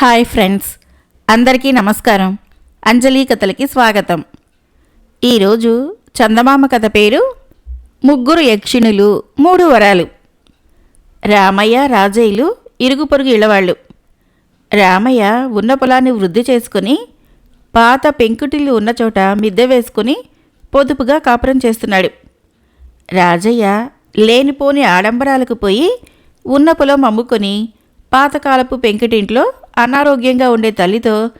Hi friends అందరికీ నమస్కారం. అంజలి కథలకి స్వాగతం. ఈరోజు చందమామ కథ పేరు ముగ్గురు యక్షిణులు మూడు వరాలు. రామయ్య రాజయ్యలు ఇరుగు పొరుగు ఇళ్ళవాళ్ళు రామయ్య ఉన్న పొలాన్ని వృద్ధి చేసుకుని పాత పెంకుటిల్లు ఉన్న చోట మిద్దె వేసుకుని పొదుపుగా కాపురం చేస్తున్నాడు. రాజయ్య లేనిపోని ఆడంబరాలకు పోయి ఉన్న పొలం అమ్ముకొని పాతకాలపు పెంకుటింట్లో అనారోగ్యంగా ఉండే తల్లితో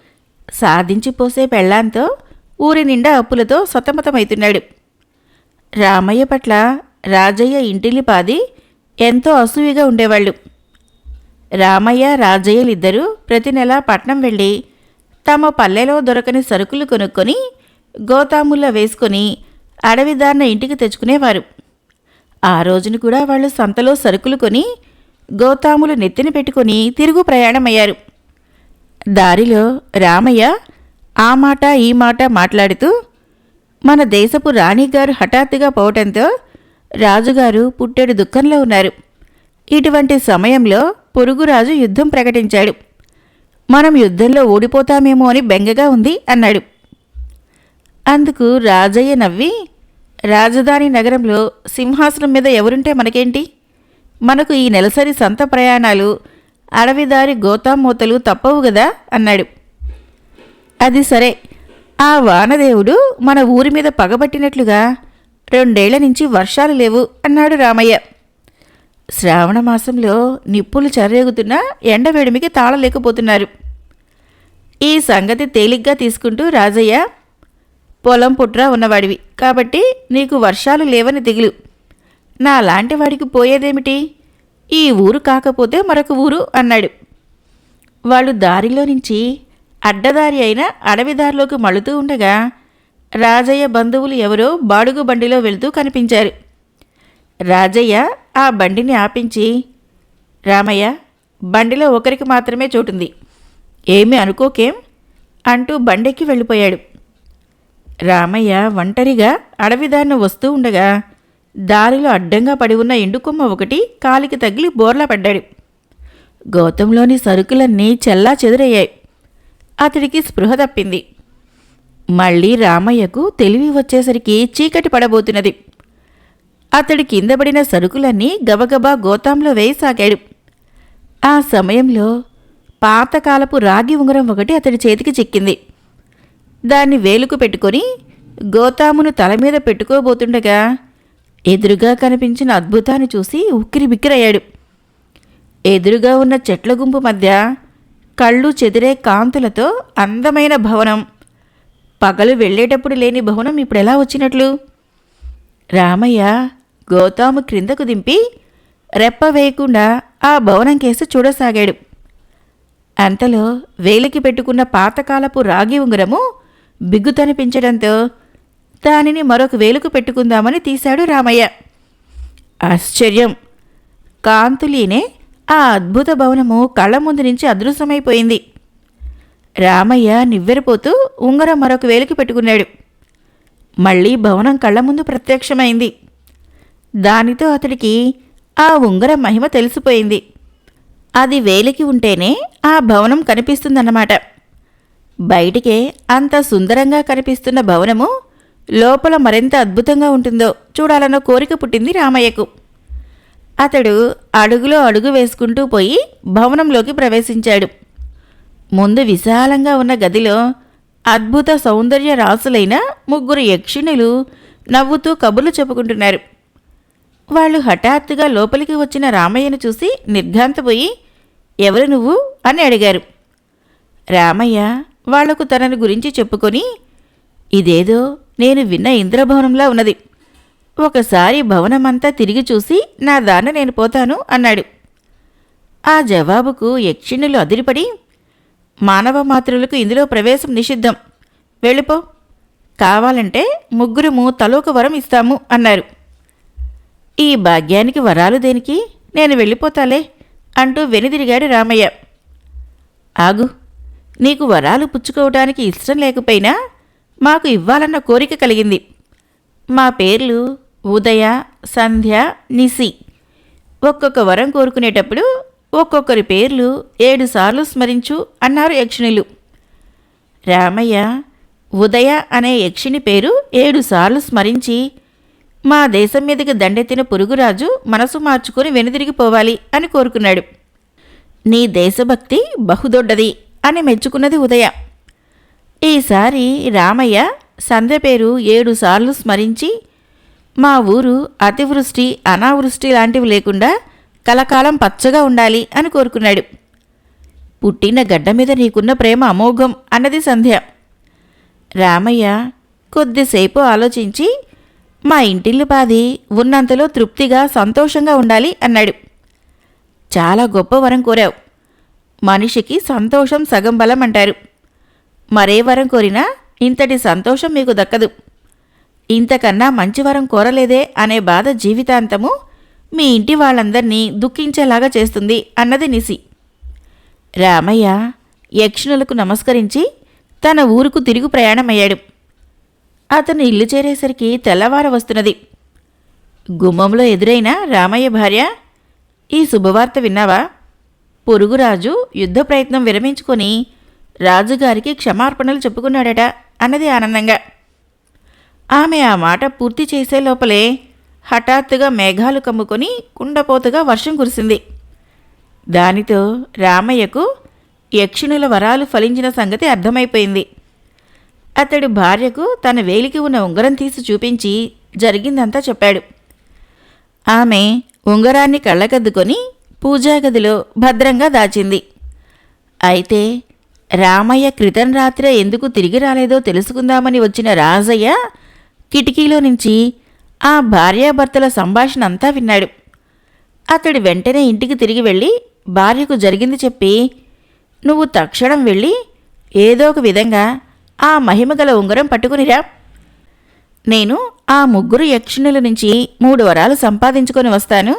సాధించిపోసే పెళ్ళాంతో ఊరి నిండా అప్పులతో సతమతమవుతున్నాడు రామయ్య పట్ల రాజయ్య ఇంటిలిపాది ఎంతో అసూయగా ఉండేవాళ్ళు. రామయ్య రాజయ్యలిద్దరూ ప్రతి నెల పట్నం వెళ్ళి తమ పల్లెలో దొరకని సరుకులు కొనుక్కొని గోతాముల్లో వేసుకొని అడవిదారిన ఇంటికి తెచ్చుకునేవారు. ఆ రోజున కూడా వాళ్ళు సంతలో సరుకులు కొని గోతాములు నెత్తిన పెట్టుకొని తిరుగు ప్రయాణమయ్యారు. దారిలో రామయ్య ఆ మాట ఈ మాట మాట్లాడుతూ మన దేశపు రాణిగారు హఠాత్తుగా పోవటంతో రాజుగారు పుట్టెడు దుఃఖంలో ఉన్నారు. ఇటువంటి సమయంలో పొరుగురాజు యుద్ధం ప్రకటించాడు. మనం యుద్ధంలో ఓడిపోతామేమో అని బెంగగా ఉంది అన్నాడు. అందుకు రాజయ్య నవ్వి రాజధాని నగరంలో సింహాసనం మీద ఎవరుంటే మనకేంటి? మనకు ఈ నెలసరి సంత ప్రయాణాలు అడవిదారి గోతామూతలు తప్పవు కదా అన్నాడు. అది సరే. ఆ వానదేవుడు మన ఊరి మీద పగబట్టినట్లుగా రెండేళ్ళ నుంచి వర్షాలు లేవు అన్నాడు రామయ్య. శ్రావణ మాసంలో నిప్పులు చెర్రేగుతున్నా ఎండవేడిమికి తాళలేకపోతున్నారు. ఈ సంగతి తేలిగ్గా తీసుకుంటూ రాజయ్య పొలం పుట్రా ఉన్నవాడివి. కాబట్టి నీకు వర్షాలు లేవని దిగులు. నా లాంటి వాడికి పోయేదేమిటి? ఈ ఊరు కాకపోతే మరొక ఊరు అన్నాడు. వాళ్ళు దారిలో నుంచి అడ్డదారి అయిన అడవిదారిలోకి మళుతూ ఉండగా రాజయ్య బంధువులు ఎవరో బాడుగు బండిలో వెళుతూ కనిపించారు. రాజయ్య ఆ బండిని ఆపించి రామయ్య బండిలో ఒకరికి మాత్రమే చోటుంది. ఏమి అనుకోకేం? అంటూ బండెక్కి వెళ్ళిపోయాడు. రామయ్య ఒంటరిగా అడవిదారిని వస్తూ ఉండగా దారిలో అడ్డంగా పడి ఉన్న ఎండుకొమ్మ ఒకటి కాలికి తగిలి బోర్లా పడ్డాడు. గౌతంలోని సరుకులన్నీ చెల్లా చెదురయ్యాయి. అతడికి స్పృహ తప్పింది. మళ్ళీ రామయ్యకు తెలివి వచ్చేసరికి చీకటి పడబోతున్నది. అతడి కింద పడిన సరుకులన్నీ గబగబా గోతాంలో వేయసాగాడు. ఆ సమయంలో పాతకాలపు రాగి ఉంగరం ఒకటి అతడి చేతికి చిక్కింది. దాన్ని వేలుకు పెట్టుకొని గోతామును తల మీద పెట్టుకోబోతుండగా ఎదురుగా కనిపించిన అద్భుతాన్ని చూసి ఉక్కిరి బిక్కిరయ్యాడు. ఎదురుగా ఉన్న చెట్ల గుంపు మధ్య కళ్ళు చెదిరే కాంతులతో అందమైన భవనం. పగలు వెళ్ళేటప్పుడు లేని భవనం ఇప్పుడు ఎలా వచ్చినట్లు? రామయ్య గోతాము క్రిందకు దింపి రెప్ప వేయకుండా ఆ భవనం కేసు చూడసాగాడు. అంతలో వేలికి పెట్టుకున్న పాతకాలపు రాగి ఉంగరము బిగ్గుతనిపించడంతో దానిని మరొక వేలుకు పెట్టుకుందామని తీశాడు రామయ్య. ఆశ్చర్యం. కాంతులీనే ఆ అద్భుత భవనము కళ్ళ ముందు నుంచి అదృశ్యమైపోయింది. రామయ్య నివ్వెరపోతూ ఉంగరం మరొక వేలికి పెట్టుకున్నాడు. మళ్ళీ భవనం కళ్ళ ముందు ప్రత్యక్షమైంది. దానితో అతడికి ఆ ఉంగరం మహిమ తెలిసిపోయింది. అది వేలికి ఉంటేనే ఆ భవనం కనిపిస్తుందన్నమాట. బయటికే అంత సుందరంగా కనిపిస్తున్న భవనము లోపల మరింత అద్భుతంగా ఉంటుందో చూడాలన్న కోరిక పుట్టింది రామయ్యకు. అతడు అడుగులో అడుగు వేసుకుంటూ పోయి భవనంలోకి ప్రవేశించాడు. ముందు విశాలంగా ఉన్న గదిలో అద్భుత సౌందర్య రాసులైన ముగ్గురు యక్షిణులు నవ్వుతూ కబుర్లు చెప్పుకుంటున్నారు. వాళ్ళు హఠాత్తుగా లోపలికి వచ్చిన రామయ్యను చూసి నిర్ఘాంతపోయి ఎవరు నువ్వు? అని అడిగారు. రామయ్య వాళ్ళకు తనను గురించి చెప్పుకొని ఇదేదో నేను విన్న ఇంద్రభవనంలా ఉన్నది. ఒకసారి భవనమంతా తిరిగి చూసి నా దాన్న నేను పోతాను అన్నాడు. ఆ జవాబుకు యక్షిణులు అదిరిపడి మానవ మాతృలకు ఇందులో ప్రవేశం నిషిద్ధం. వెళ్ళిపో. కావాలంటే ముగ్గురుము తలోక వరం ఇస్తాము అన్నారు. ఈ భాగ్యానికి వరాలు దేనికి? నేను వెళ్ళిపోతాలే అంటూ వెనుదిరిగాడు రామయ్య. ఆగు. నీకు వరాలు పుచ్చుకోవడానికి ఇష్టం లేకపోయినా మాకు ఇవ్వాలన్న కోరిక కలిగింది. మా పేర్లు ఉదయ సంధ్య నిసి ఒక్కొక్క వరం కోరుకునేటప్పుడు ఒక్కొక్కరి పేర్లు ఏడుసార్లు స్మరించు అన్నారు యక్షిణులు. రామయ్య ఉదయ అనే యక్షిని పేరు ఏడుసార్లు స్మరించి మా దేశం మీదకి దండెత్తిన పురుగురాజు మనసు మార్చుకుని వెనుదిరిగిపోవాలి అని కోరుకున్నాడు. నీ దేశభక్తి బహుదొడ్డది అని మెచ్చుకున్నది ఉదయ. ఈసారి రామయ్య సంధ్య పేరు ఏడుసార్లు స్మరించి మా ఊరు అతివృష్టి అనావృష్టి లాంటివి లేకుండా కలకాలం పచ్చగా ఉండాలి అని కోరుకున్నాడు. పుట్టిన గడ్డ మీద నీకున్న ప్రేమ అమోఘం అన్నది సంధ్య. రామయ్య కొద్దిసేపు ఆలోచించి మా ఇంటిల్లు పాది ఉన్నంతలో తృప్తిగా సంతోషంగా ఉండాలి అన్నాడు. చాలా గొప్ప వరం కోరావు. మనిషికి సంతోషం సగం బలం అంటారు. మరే వరం కోరినా ఇంతటి సంతోషం మీకు దక్కదు. ఇంతకన్నా మంచి వరం కోరలేదే అనే బాధ జీవితాంతము మీ ఇంటి వాళ్ళందర్నీ దుఃఖించేలాగా చేస్తుంది అన్నది నిసి. రామయ్య యక్షిణులకు నమస్కరించి తన ఊరుకు తిరుగు ప్రయాణమయ్యాడు. అతను ఇల్లు చేరేసరికి తెల్లవార వస్తున్నది. గుమ్మంలో ఎదురైన రామయ్య భార్య ఈ శుభవార్త విన్నావా? పొరుగురాజు యుద్ధ ప్రయత్నం విరమించుకొని రాజుగారికి క్షమార్పణలు చెప్పుకున్నాడట అన్నది ఆనందంగా. ఆమె ఆ మాట పూర్తి చేసే లోపలే హఠాత్తుగా మేఘాలు కమ్ముకొని కుండపోతగా వర్షం కురిసింది. దానితో రామయ్యకు యక్షిణుల వరాలు ఫలించిన సంగతి అర్థమైపోయింది. అతడు భార్యకు తన వేలికి ఉన్న ఉంగరం తీసి చూపించి జరిగిందంతా చెప్పాడు. ఆమె ఉంగరాన్ని కళ్ళకద్దుకొని పూజాగదిలో భద్రంగా దాచింది. అయితే రామయ్య క్రితం రాత్రే ఎందుకు తిరిగి రాలేదో తెలుసుకుందామని వచ్చిన రాజయ్య కిటికీలో నుంచి ఆ భార్యాభర్తల సంభాషణ అంతా విన్నాడు. అతడు వెంటనే ఇంటికి తిరిగి వెళ్ళి భార్యకు జరిగింది చెప్పి నువ్వు తక్షణం వెళ్ళి ఏదో ఒక విధంగా ఆ మహిమగల ఉంగరం పట్టుకునిరా నేను ఆ ముగ్గురు యక్షిణుల నుంచి మూడు వరాలు సంపాదించుకొని వస్తాను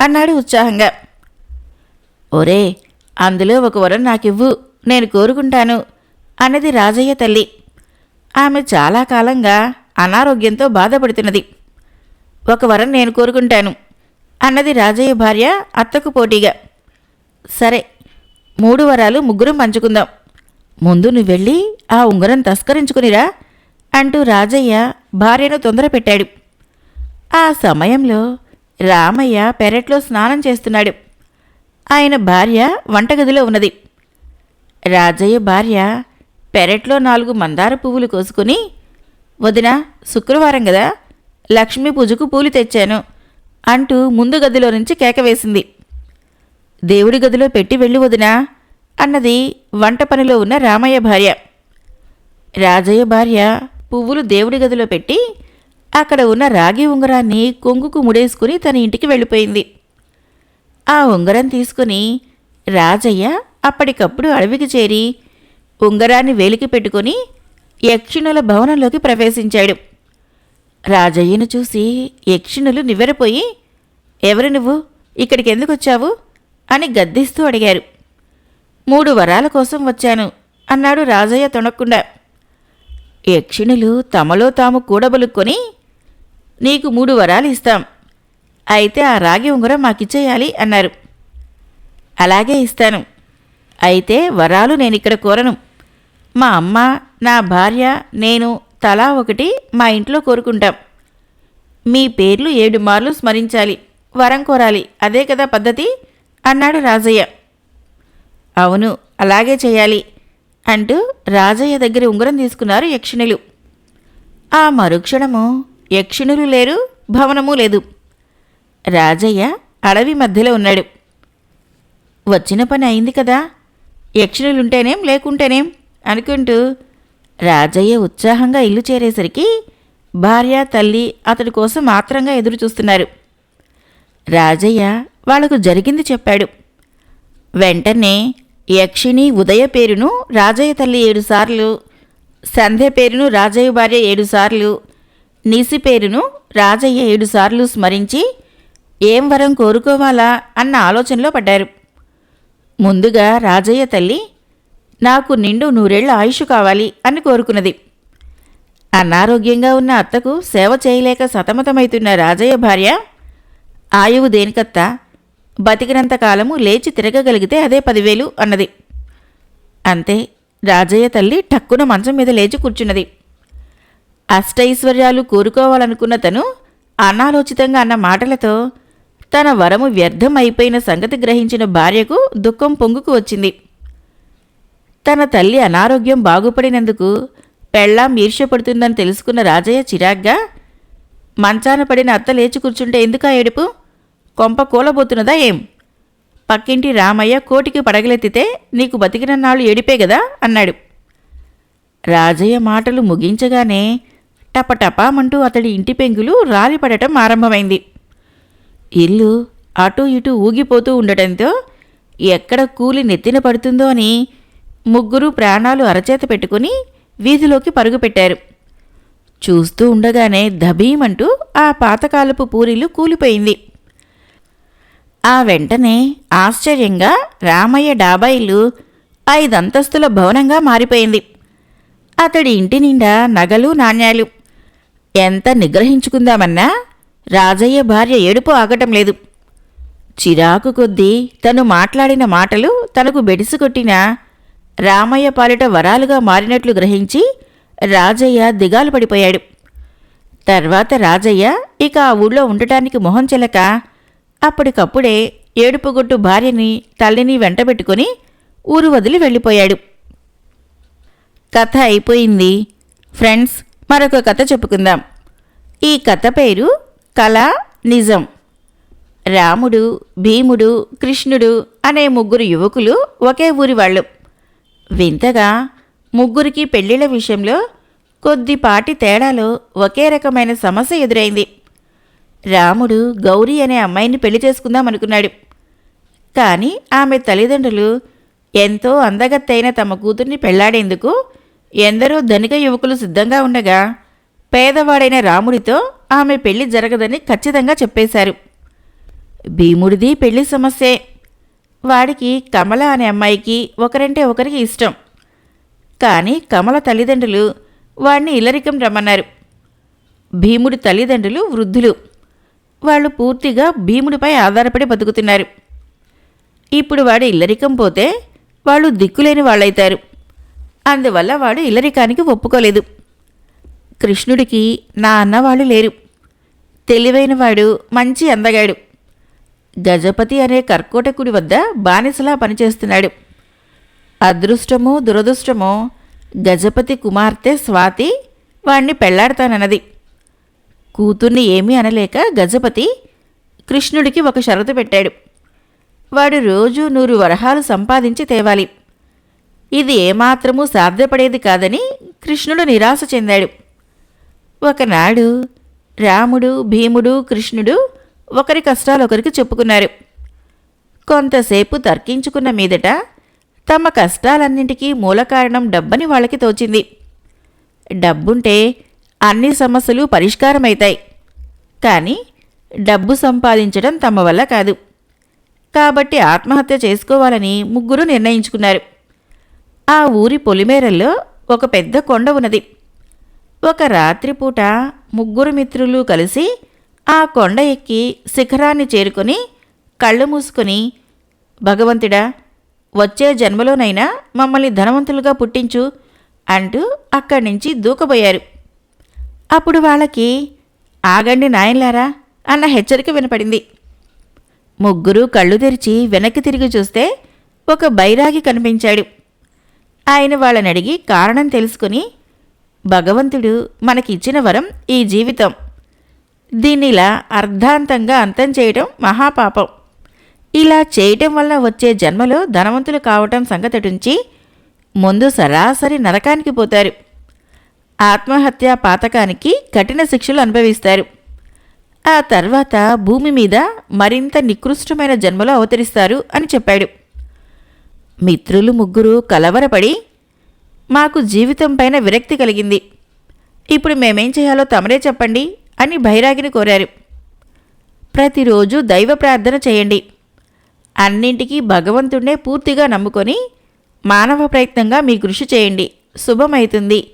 అన్నాడు ఉత్సాహంగా. ఒరే అందులో ఒక వరం నాకివ్వు. నేను కోరుకుంటాను అన్నది రాజయ్య తల్లి. ఆమె చాలా కాలంగా అనారోగ్యంతో బాధపడుతున్నది. ఒక వరం నేను కోరుకుంటాను అన్నది రాజయ్య భార్య అత్తకు పోటీగా. సరే మూడు వరాలు ముగ్గురం పంచుకుందాం. ముందు నువ్వు వెళ్ళి ఆ ఉంగరం తస్కరించుకునిరా అంటూ రాజయ్య భార్యను తొందర పెట్టాడు. ఆ సమయంలో రామయ్య పెరట్లో స్నానం చేస్తున్నాడు. ఆయన భార్య వంటగదిలో ఉన్నది. రాజయ్య భార్య పెరట్లో నాలుగు మందార పువ్వులు కోసుకుని వదిన శుక్రవారం కదా లక్ష్మీ పూజకు పూలు తెచ్చాను అంటూ ముందు గదిలో నుంచి కేక వేసింది. దేవుడి గదిలో పెట్టి వెళ్ళి వదినా అన్నది వంట పనిలో ఉన్న రామయ్య భార్య. రాజయ్య భార్య పువ్వులు దేవుడి గదిలో పెట్టి అక్కడ ఉన్న రాగి ఉంగరాన్ని కొంగుకు ముడేసుకుని తన ఇంటికి వెళ్ళిపోయింది. ఆ ఉంగరం తీసుకుని రాజయ్య అప్పటికప్పుడు అడవికి చేరి ఉంగరాన్ని వేలికి పెట్టుకొని యక్షిణుల భవనంలోకి ప్రవేశించాడు. రాజయ్యను చూసి యక్షిణులు నివ్వెరపోయి ఎవరు నువ్వు? ఇక్కడికి ఎందుకు వచ్చావు? అని గద్దిస్తూ అడిగారు. మూడు వరాల కోసం వచ్చాను అన్నాడు రాజయ్య తొణక్కుండా. యక్షిణులు తమలో తాము కూడబలుక్కొని నీకు మూడు వరాలు ఇస్తాం. అయితే ఆ రాగి ఉంగరం మాకిచ్చేయాలి అన్నారు. అలాగే ఇస్తాను. అయితే వరాలు నేనిక్కడ కోరను. మా అమ్మ నా భార్య నేను తలా ఒకటి మా ఇంట్లో కోరుకుంటాం. మీ పేర్లు ఏడు మార్లు స్మరించాలి వరం కోరాలి. అదే కదా పద్ధతి? అన్నాడు రాజయ్య. అవును అలాగే చేయాలి అంటూ రాజయ్య దగ్గర ఉంగరం తీసుకున్నారు యక్షిణులు. ఆ మరుక్షణము యక్షిణులు లేరు భవనము లేదు. రాజయ్య అడవి మధ్యలో ఉన్నాడు. వచ్చిన పని అయింది కదా? యక్షిణులుంటేనేం లేకుంటేనేం అనుకుంటూ రాజయ్య ఉత్సాహంగా ఇల్లు చేరేసరికి భార్య తల్లి అతడి కోసం మాత్రంగా ఎదురు చూస్తున్నారు రాజయ్య వాళ్ళకు జరిగింది చెప్పాడు. వెంటనే యక్షిణి ఉదయ పేరును రాజయ్య తల్లి ఏడుసార్లు సంధ్య పేరును రాజయ్య భార్య ఏడుసార్లు నిసి పేరును రాజయ్య ఏడుసార్లు స్మరించి ఏం వరం కోరుకోవాలా అన్న ఆలోచనలో పడ్డారు. ముందుగా రాజయ్య తల్లి నాకు నిండు నూరేళ్ళ ఆయుష్ కావాలి అని కోరుకున్నది. అనారోగ్యంగా ఉన్న అత్తకు సేవ చేయలేక సతమతమైతున్న రాజయ్య భార్య ఆయువు దేనికత్త? బతికినంత కాలము లేచి తిరగగలిగితే అదే పదివేలు అన్నది. అంతే రాజయ్య తల్లి టక్కున మంచం మీద లేచి కూర్చున్నది. అష్టైశ్వర్యాలు కోరుకోవాలనుకున్న తను అనాలోచితంగా అన్న మాటలతో తన వరము వ్యర్థం అయిపోయిన సంగతి గ్రహించిన భార్యకు దుఃఖం పొంగుకు వచ్చింది. తన తల్లి అనారోగ్యం బాగుపడినందుకు పెళ్ళాం ఈర్ష్యపడుతుందని తెలుసుకున్న రాజయ్య చిరాగ్గా మంచాన పడిన అత్త లేచి కూర్చుంటే ఎందుకా ఏడుపు? కొంప కూలబోతున్నదా ఏం? పక్కింటి రామయ్య కోటికి పడగలెత్తితే నీకు బతికినన్నాళ్ళు ఏడిపే కదా అన్నాడు. రాజయ్య మాటలు ముగించగానే టపటపామంటూ అతడి ఇంటి పెంగులు రాలిపడటం ఆరంభమైంది. ఇల్లు అటూ ఇటూ ఊగిపోతూ ఉండటంతో ఎక్కడ కూలి నెత్తిన పడుతుందో అని ముగ్గురు ప్రాణాలు అరచేత పెట్టుకుని వీధిలోకి పరుగుపెట్టారు చూస్తూ ఉండగానే దభీమంటూ ఆ పాతకాలపు పూరిలు కూలిపోయింది. ఆ వెంటనే ఆశ్చర్యంగా రామయ్య డాబా ఇల్లు ఐదంతస్తుల భవనంగా మారిపోయింది. అతడి ఇంటి నిండా నగలు నాణ్యాలు. ఎంత నిగ్రహించుకుందామన్నా రాజయ్య భార్య ఏడుపు ఆగటం లేదు. చిరాకు కొద్దీ తను మాట్లాడిన మాటలు తనకు బెడిసికొట్టిన రామయ్య పాలిట వరాలుగా మారినట్లు గ్రహించి రాజయ్య దిగాలు పడిపోయాడు. తర్వాత రాజయ్య ఇక ఆ ఊళ్ళో ఉండటానికి మొహం చెలక అప్పటికప్పుడే ఏడుపుగొట్టు భార్యని తల్లిని వెంటబెట్టుకుని ఊరు వదిలి వెళ్ళిపోయాడు. కథ అయిపోయింది. ఫ్రెండ్స్ మరొక కథ చెప్పుకుందాం. ఈ కథ పేరు కళ నిజం. రాముడు భీముడు కృష్ణుడు అనే ముగ్గురు యువకులు ఒకే ఊరి వాళ్ళు. వింతగా ముగ్గురికి పెళ్ళిళ్ళ విషయంలో కొద్దిపాటి తేడాలో ఒకే రకమైన సమస్య ఎదురైంది. రాముడు గౌరీ అనే అమ్మాయిని పెళ్ళి చేసుకుందాం అనుకున్నాడు. కానీ ఆమె తల్లిదండ్రులు ఎంతో అందగత్తైన తమ కూతుర్ని పెళ్ళాడేందుకు ఎందరో ధనిక యువకులు సిద్ధంగా ఉండగా పేదవాడైన రాముడితో ఆమె పెళ్ళి జరగదని ఖచ్చితంగా చెప్పేశారు. భీముడిది పెళ్ళి సమస్యే. వాడికి కమల అనే అమ్మాయికి ఒకరంటే ఒకరికి ఇష్టం. కానీ కమల తల్లిదండ్రులు వాడిని ఇల్లరికం రమ్మన్నారు. భీముడి తల్లిదండ్రులు వృద్ధులు. వాళ్ళు పూర్తిగా భీముడిపై ఆధారపడి బతుకుతున్నారు. ఇప్పుడు వాడు ఇల్లరికం పోతే వాళ్ళు దిక్కులేని వాళ్ళైతారు. అందువల్ల వాడు ఇల్లరికానికి ఒప్పుకోలేదు. కృష్ణుడికి నా అన్నవాళ్ళు లేరు. తెలివైనవాడు మంచి అందగాడు. గజపతి అనే కర్కోటకుడి వద్ద బానిసలా పనిచేస్తున్నాడు. అదృష్టమో దురదృష్టమో గజపతి కుమార్తె స్వాతి వాణ్ణి పెళ్ళాడతానన్నది. కూతుర్ని ఏమీ అనలేక గజపతి కృష్ణుడికి ఒక షరతు పెట్టాడు. వాడు రోజూ నూరు వరహాలు సంపాదించి తేవాలి. ఇది ఏమాత్రమూ సాధ్యపడేది కాదని కృష్ణుడు నిరాశ చెందాడు. ఒకనాడు రాముడు భీముడు కృష్ణుడు ఒకరి కష్టాలు ఒకరికి చెప్పుకున్నారు. కొంతసేపు తర్కించుకున్న మీదట తమ కష్టాలన్నింటికీ మూల కారణం డబ్బని వాళ్ళకి తోచింది. డబ్బుంటే అన్ని సమస్యలు పరిష్కారమవుతాయి కానీ డబ్బు సంపాదించడం తమ వల్ల కాదు. కాబట్టి ఆత్మహత్య చేసుకోవాలని ముగ్గురు నిర్ణయించుకున్నారు. ఆ ఊరి పొలిమేరల్లో ఒక పెద్ద కొండ ఉన్నది. ఒక రాత్రిపూట ముగ్గురు మిత్రులు కలిసి ఆ కొండ ఎక్కి శిఖరాన్ని చేరుకొని కళ్ళు మూసుకొని భగవంతుడా వచ్చే జన్మలోనైనా మమ్మల్ని ధనవంతులుగా పుట్టించు అంటూ అక్కడి నుంచి దూకబోయారు. అప్పుడు వాళ్ళకి ఆగండి నాయన్లారా అన్న హెచ్చరిక వినపడింది. ముగ్గురు కళ్ళు తెరిచి వెనక్కి తిరిగి చూస్తే ఒక బైరాగి కనిపించాడు. ఆయన వాళ్ళని అడిగి కారణం తెలుసుకుని భగవంతుడు మనకిచ్చిన వరం ఈ జీవితం. దీన్నిలా అర్ధాంతంగా అంతం చేయటం మహాపాపం. ఇలా చేయటం వల్ల వచ్చే జన్మలో ధనవంతులు కావటం సంగతటుంచి ముందు సరాసరి నరకానికి పోతారు. ఆత్మహత్య పాతకానికి కఠిన శిక్షలు అనుభవిస్తారు. ఆ తర్వాత భూమి మీద మరింత నికృష్టమైన జన్మలో అవతరిస్తారు అని చెప్పాడు. మిత్రులు ముగ్గురు కలవరపడి మాకు జీవితం పైన విరక్తి కలిగింది. ఇప్పుడు మేమేం చేయాలో తమరే చెప్పండి అని బైరాగిని కోరారు. ప్రతిరోజు దైవ ప్రార్థన చేయండి. అన్నింటికీ భగవంతుడే పూర్తిగా నమ్ముకొని మానవ ప్రయత్నంగా మీ కృషి చేయండి. శుభమైతుంది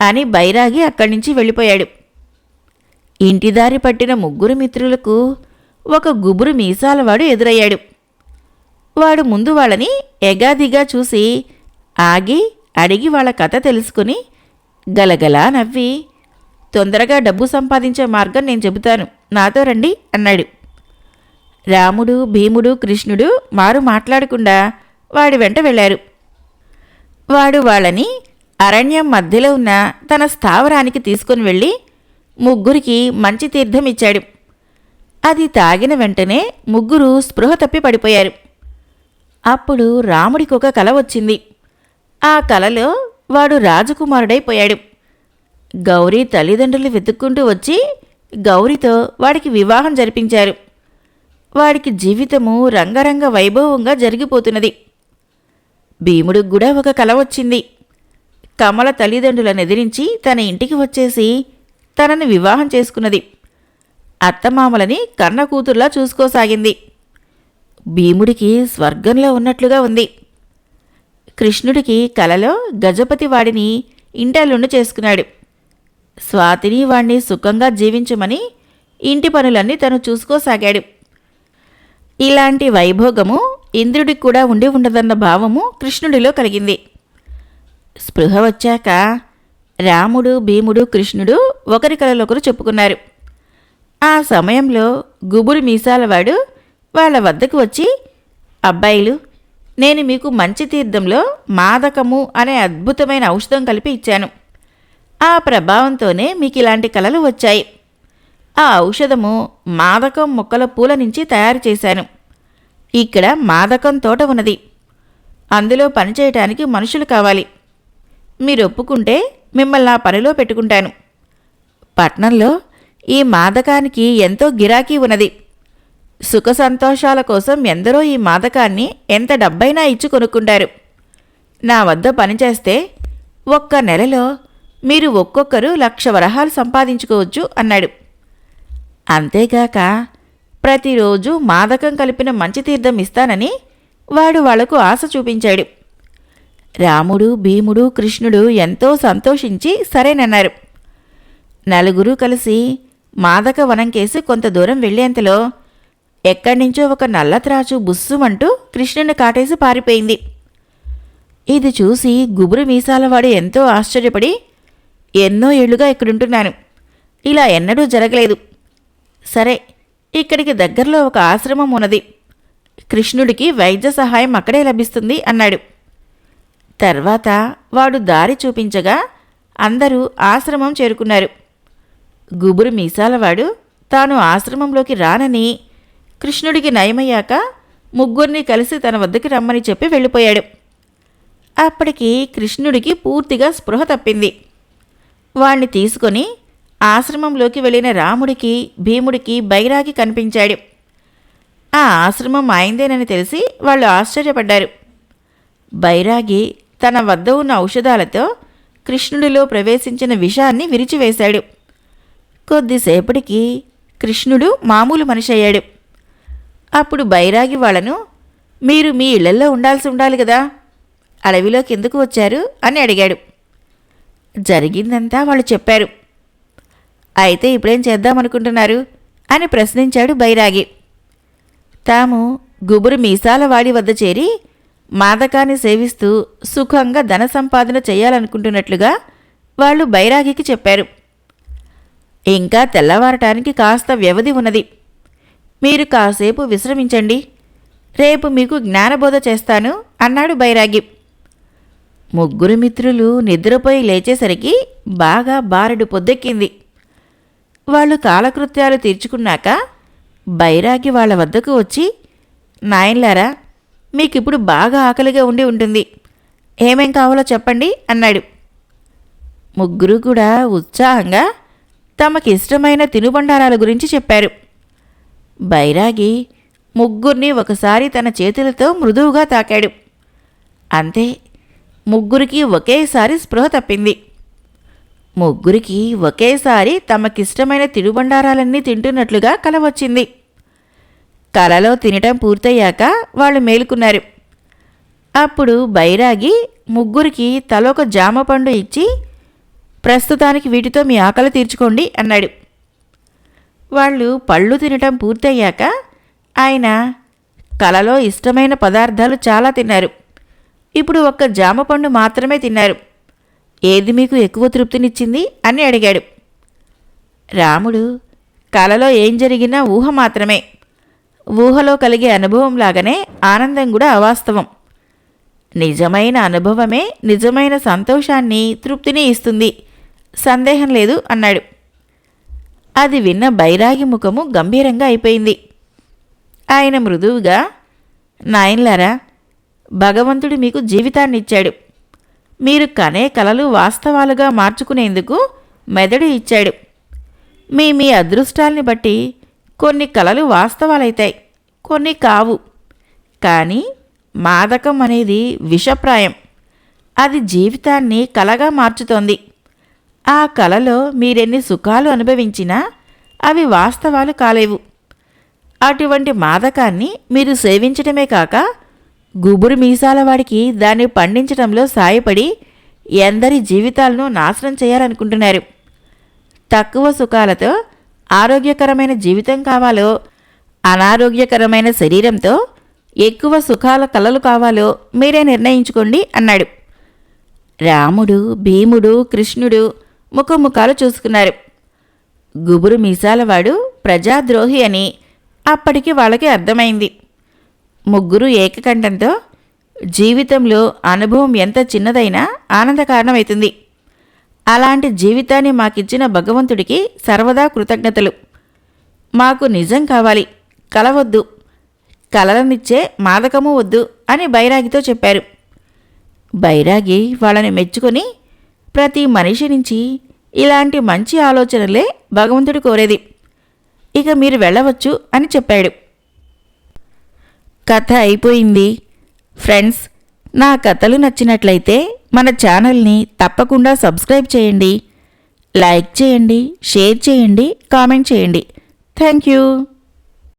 అని బైరాగి అక్కడి నుంచి వెళ్ళిపోయాడు. ఇంటిదారి పట్టిన ముగ్గురు మిత్రులకు ఒక గుబురు మీసాలవాడు ఎదురయ్యాడు. వాడు ముందు వాళ్ళని ఎగాదిగా చూసి ఆగి అడిగి వాళ్ళ కథ తెలుసుకుని గలగలా నవ్వి తొందరగా డబ్బు సంపాదించే మార్గం నేను చెబుతాను. నాతో రండి అన్నాడు. రాముడు భీముడు కృష్ణుడు మారు మాట్లాడకుండా వాడి వెంట వెళ్ళారు. వాడు వాళ్ళని అరణ్యం మధ్యలో ఉన్న తన స్థావరానికి తీసుకుని వెళ్ళి ముగ్గురికి మంచి తీర్థం ఇచ్చాడు. అది తాగిన వెంటనే ముగ్గురు స్పృహ తప్పి పడిపోయారు. అప్పుడు రాముడికి ఒక కల వచ్చింది. ఆ కలలో వాడు రాజకుమారుడైపోయాడు. గౌరీ తల్లిదండ్రులు వెతుక్కుంటూ వచ్చి గౌరితో వాడికి వివాహం జరిపించారు. వాడికి జీవితము రంగరంగ వైభవంగా జరిగిపోతున్నది. భీముడికి కూడా ఒక కల వచ్చింది. కమల తల్లిదండ్రులను ఎదిరించి తన ఇంటికి వచ్చేసి తనని వివాహం చేసుకున్నది. అత్తమామలని కన్న కూతుర్లా చూసుకోసాగింది. భీముడికి స్వర్గంలో ఉన్నట్లుగా ఉంది. కృష్ణుడికి కలలో గజపతి వాడిని ఇంటల్లుండి చేసుకున్నాడు. స్వాతిని వాణ్ణి సుఖంగా జీవించమని ఇంటి పనులన్నీ తను చూసుకోసాగాడు. ఇలాంటి వైభోగము ఇంద్రుడికి కూడా ఉండి ఉండదన్న భావము కృష్ణుడిలో కలిగింది. స్పృహ వచ్చాక రాముడు భీముడు కృష్ణుడు ఒకరి కలలొకరు చెప్పుకున్నారు. ఆ సమయంలో గుబురు మీసాలవాడు వాళ్ళ వద్దకు వచ్చి అబ్బాయిలు నేను మీకు మంచి తీర్థంలో మాదకము అనే అద్భుతమైన ఔషధం కలిపి ఇచ్చాను. ఆ ప్రభావంతోనే మీకు ఇలాంటి కలలు వచ్చాయి. ఆ ఔషధము మాదకం మొక్కల పూల నుంచి తయారు చేశాను. ఇక్కడ మాదకం తోట ఉన్నది. అందులో పనిచేయటానికి మనుషులు కావాలి. మీరు ఒప్పుకుంటే మిమ్మల్ని ఆ పనిలో పెట్టుకుంటాను. పట్నంలో ఈ మాదకానికి ఎంతో గిరాకీ ఉన్నది. సుఖ సంతోషాల కోసం ఎందరో ఈ మాదకాన్ని ఎంత డబ్బైనా ఇచ్చి కొనుక్కుంటారు. నా వద్ద పనిచేస్తే ఒక్క నెలలో మీరు ఒక్కొక్కరు లక్ష వరహాలు సంపాదించుకోవచ్చు అన్నాడు. అంతేగాక ప్రతిరోజు మాదకం కలిపిన మంచి తీర్థం ఇస్తానని వాడు వాళ్ళకు ఆశ చూపించాడు. రాముడు భీముడు కృష్ణుడు ఎంతో సంతోషించి సరేనన్నారు. నలుగురు కలిసి మాదక వనం కేసి కొంత దూరం వెళ్ళేంతలో ఎక్కడి నుంచో ఒక నల్లత్రాచు బుస్సుమంటూ కృష్ణుని కాటేసి పారిపోయింది. ఇది చూసి గుబురు మీసాలవాడు ఎంతో ఆశ్చర్యపడి ఎన్నో ఏళ్ళుగా ఇక్కడుంటున్నాను. ఇలా ఎన్నడూ జరగలేదు. సరే ఇక్కడికి దగ్గరలో ఒక ఆశ్రమం ఉన్నది. కృష్ణుడికి వైద్య సహాయం అక్కడే లభిస్తుంది అన్నాడు. తర్వాత వాడు దారి చూపించగా అందరూ ఆశ్రమం చేరుకున్నారు. గుబురు మీసాలవాడు తాను ఆశ్రమంలోకి రానని కృష్ణుడికి నయమయ్యాక ముగ్గురిని కలిసి తన వద్దకి రమ్మని చెప్పి వెళ్ళిపోయాడు. అప్పటికి కృష్ణుడికి పూర్తిగా స్పృహ తప్పింది. వాణ్ణి తీసుకొని ఆశ్రమంలోకి వెళ్ళిన రాముడికి భీముడికి బైరాగి కనిపించాడు. ఆ ఆశ్రమం ఆయిందేనని తెలిసి వాళ్ళు ఆశ్చర్యపడ్డారు. బైరాగి తన వద్ద ఉన్న ఔషధాలతో కృష్ణుడిలో ప్రవేశించిన విషాన్ని విరిచివేశాడు. కొద్దిసేపటికి కృష్ణుడు మామూలు మనిషి అయ్యాడు. అప్పుడు బైరాగి వాళ్ళను మీరు మీ ఇళ్ళల్లో ఉండాల్సి ఉండాలి కదా అడవిలోకి ఎందుకు వచ్చారు? అని అడిగాడు. జరిగిందంతా వాళ్ళు చెప్పారు. అయితే ఇప్పుడేం చేద్దామనుకుంటున్నారు అని ప్రశ్నించాడు బైరాగి. తాము గుబురు మీసాల వాడి వద్ద చేరి మాదకాన్ని సేవిస్తూ సుఖంగా ధన సంపాదన చేయాలనుకుంటున్నట్లుగా వాళ్ళు బైరాగికి చెప్పారు. ఇంకా తెల్లవారటానికి కాస్త వ్యవధి ఉన్నది. మీరు కాసేపు విశ్రమించండి. రేపు మీకు జ్ఞానబోధ చేస్తాను అన్నాడు బైరాగి. ముగ్గురు మిత్రులు నిద్రపోయి లేచేసరికి బాగా బారెడు పొద్దెక్కింది. వాళ్ళు కాలకృత్యాలు తీర్చుకున్నాక బైరాగి వాళ్ళ వద్దకు వచ్చి నాయన్లారా మీకిప్పుడు బాగా ఆకలిగా ఉండి ఉంటుంది. ఏమేం కావాలో చెప్పండి అన్నాడు. ముగ్గురు కూడా ఉత్సాహంగా తమకిష్టమైన తినుబండారాల గురించి చెప్పారు. బైరాగి ముగ్గురిని ఒకసారి తన చేతులతో మృదువుగా తాకాడు. అంతే ముగ్గురికి ఒకేసారి స్పృహ తప్పింది. ముగ్గురికి ఒకేసారి తమకిష్టమైన తినుబండారాలన్నీ తింటున్నట్లుగా కల వచ్చింది కలలో తినటం పూర్తయ్యాక వాళ్ళు మేలుకున్నారు. అప్పుడు బైరాగి ముగ్గురికి తలొక జామ పండు ఇచ్చి ప్రస్తుతానికి వీటితో మీ ఆకలి తీర్చుకోండి అన్నాడు. వాళ్ళు పళ్ళు తినటం పూర్తయ్యాక ఆయన కలలో ఇష్టమైన పదార్థాలు చాలా తిన్నారు. ఇప్పుడు ఒక్క జామ పండు మాత్రమే తిన్నారు. ఏది మీకు ఎక్కువ తృప్తినిచ్చింది? అని అడిగాడు. రాముడు కలలో ఏం జరిగినా ఊహ మాత్రమే. ఊహలో కలిగే అనుభవం లాగానే ఆనందం కూడా అవాస్తవం. నిజమైన అనుభవమే నిజమైన సంతోషాన్ని తృప్తిని ఇస్తుంది. సందేహం లేదు అన్నాడు. అది విన్న బైరాగి ముఖము గంభీరంగా అయిపోయింది. ఆయన మృదువుగా నాయన్లారా భగవంతుడు మీకు జీవితాన్ని ఇచ్చాడు మీరు కనే కలలు వాస్తవాలుగా మార్చుకునేందుకు మెదడు ఇచ్చాడు. మీ మీ అదృష్టాల్ని బట్టి కొన్ని కలలు వాస్తవాలైతాయి కొన్ని కావు. కానీ మాదకం అనేది విషప్రాయం. అది జీవితాన్ని కలగా మార్చుతోంది. ఆ కలలో మీరెన్ని సుఖాలు అనుభవించినా అవి వాస్తవాలు కాలేవు. అటువంటి మాదకాన్ని మీరు సేవించడమే కాక గుబురు మీసాల వాడికి దాన్ని పండించడంలో సాయపడి ఎందరి జీవితాలను నాశనం చేయాలనుకుంటున్నారు. తక్కువ సుఖాలతో ఆరోగ్యకరమైన జీవితం కావాలో అనారోగ్యకరమైన శరీరంతో ఎక్కువ సుఖాల కలలు కావాలో మీరే నిర్ణయించుకోండి అన్నాడు. రాముడు భీముడు కృష్ణుడు ముఖముఖాలు చూసుకున్నారు. గుబురు మీసాలవాడు ప్రజాద్రోహి అని అప్పటికి వాళ్ళకి అర్థమైంది. ముగ్గురు ఏకకంఠంతో జీవితంలో అనుభవం ఎంత చిన్నదైనా ఆనందకారణమవుతుంది అలాంటి జీవితాన్ని మాకిచ్చిన భగవంతుడికి సర్వదా కృతజ్ఞతలు. మాకు నిజం కావాలి కలవద్దు కలలనిచ్చే మాదకము వద్దు అని బైరాగితో చెప్పారు. బైరాగి వాళ్ళని మెచ్చుకొని ప్రతి మనిషి నుంచి ఇలాంటి మంచి ఆలోచనలే భగవంతుడు కోరేది. ఇక మీరు వెళ్ళవచ్చు అని చెప్పాడు. కథ అయిపోయింది. ఫ్రెండ్స్ నా కథలు నచ్చినట్లయితే మన ఛానల్ని తప్పకుండా సబ్స్క్రైబ్ చేయండి. లైక్ చేయండి షేర్ చేయండి కామెంట్ చేయండి. Thank you.